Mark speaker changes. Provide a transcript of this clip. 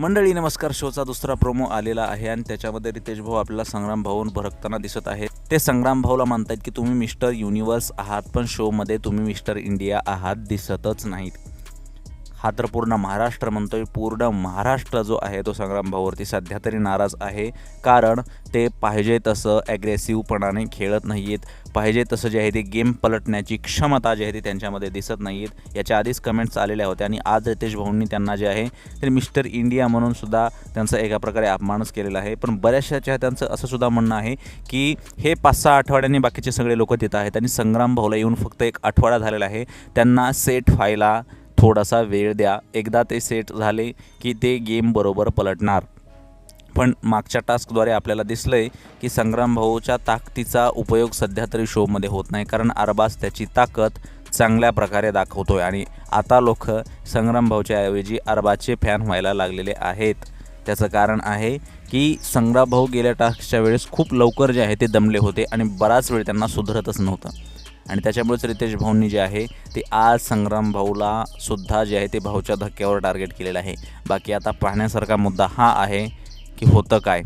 Speaker 1: मंडळी नमस्कार. शोचा दुसरा प्रोमो आलेला आहे आणि त्याच्यामध्ये रितेश भाऊ आपल्याला संग्राम भाऊन भरकताना दिसत आहे. ते संग्राम भाऊला म्हणतायत की तुम्ही मिस्टर युनिवर्स आहात पण शोमध्ये तुम्ही मिस्टर इंडिया आहात दिसतच नाहीत. हा तर पूर्ण महाराष्ट्र म्हणतोय. पूर्ण महाराष्ट्र जो आहे तो संग्राम भाऊवरती सध्या तरी नाराज आहे. कारण ते पाहिजे तसं ॲग्रेसिव्हपणाने खेळत नाही आहेत पाहिजे तसं जे आहे ते गेम पलटण्याची क्षमता जी आहे ती त्यांच्यामध्ये दिसत नाही आहेत याच्या आधीच कमेंट्स आलेल्या होत्या आणि आज रितेश भाऊंनी त्यांना जे आहे ते मिस्टर इंडिया म्हणून सुद्धा त्यांचा एका प्रकारे अपमानच केलेला आहे. पण बऱ्याचशा त्यांचं असं सुद्धा म्हणणं आहे की हे पाच सहा आठवड्यांनी बाकीचे सगळे लोक तिथं आहेत आणि संग्राम भाऊला येऊन फक्त एक आठवडा झालेला आहे. त्यांना सेट व्हायला थोडासा वेळ द्या. एकदा ते सेट झाले की ते गेम बरोबर पलटणार. पण मागच्या टास्कद्वारे आपल्याला दिसलं आहे की संग्राम भाऊच्या ताकदीचा उपयोग सध्या तरी शोमध्ये होत नाही. कारण अरबाज त्याची ताकद चांगल्या प्रकारे दाखवतो आहे आणि आता लोक संग्राम भाऊच्या ऐवजी अरबाजचे फॅन व्हायला लागलेले आहेत. त्याचं कारण आहे की संग्राम भाऊ गेल्या टास्कच्या वेळेस खूप लवकर जे आहे ते दमले होते आणि बराच वेळ त्यांना सुधरतच नव्हतं. आणि त्याच्यामुळेच रितेश भाऊंनी जे आहे ते आज संग्राम भाऊला सुद्धा जे आहे ते भाऊच्या धक्क्यावर टार्गेट केलेलं आहे. बाकी आता पाहण्यासारखा मुद्दा हा आहे की होतं काय?